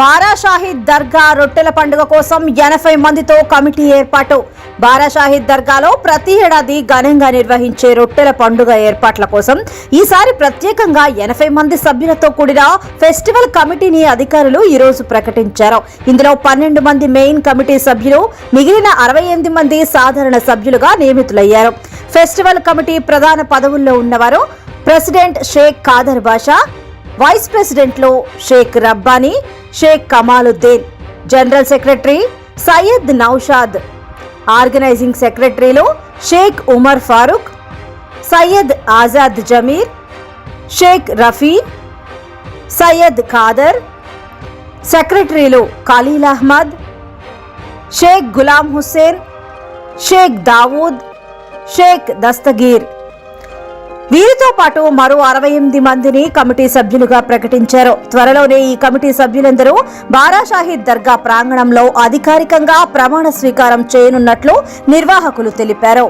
బారాషాహిద్ దర్గా రొట్టెల పండుగ కోసం ఎనభై మందితో కమిటీ ఏర్పాటు. బారాషాహిద్ దర్గాలో ప్రతి ఏడాది ఘనంగా నిర్వహించే రొట్టెల పండుగ ఏర్పాట్ల కోసం ఈసారి ప్రత్యేకంగా ఎనభై మంది సభ్యులతో కూడిన ఫెస్టివల్ కమిటీని అధికారులు ఈరోజు ప్రకటించారు. ఇందులో పన్నెండు మంది మెయిన్ కమిటీ సభ్యులు మిగిలిన అరవై ఎనిమిది మంది సాధారణ సభ్యులుగా నియమితులయ్యారు. ఫెస్టివల్ కమిటీ ప్రధాన పదవుల్లో ఉన్నవారు ప్రెసిడెంట్ షేక్ ఖాదర్ బాషా వైస్ ప్రెసిడెంట్లు Sheikh Rabbani Sheikh Kamaluddin general secretary Syed Naushad organising సెక్రటరీలు షేక్ ఉమర్ ఫారూక్ సయ్యద్ ఆజాద్ జమీర్ షేక్ రఫీ సయ్యద్ ఖాదర్ సెక్రటరీలు ఖలీల్ అహ్మద్ షేక్ గులాం హుస్సేన్ షేక్ దావూద్ షేక్ దస్తగీర్ వీరితో పాటు మరో అరవై ఎనిమిది మందిని కమిటీ సభ్యులుగా ప్రకటించారు. త్వరలోనే ఈ కమిటీ సభ్యులందరూ బారాషాహిద్ దర్గా ప్రాంగణంలో అధికారికంగా ప్రమాణ స్వీకారం చేయనున్నట్లు నిర్వాహకులు తెలిపారు.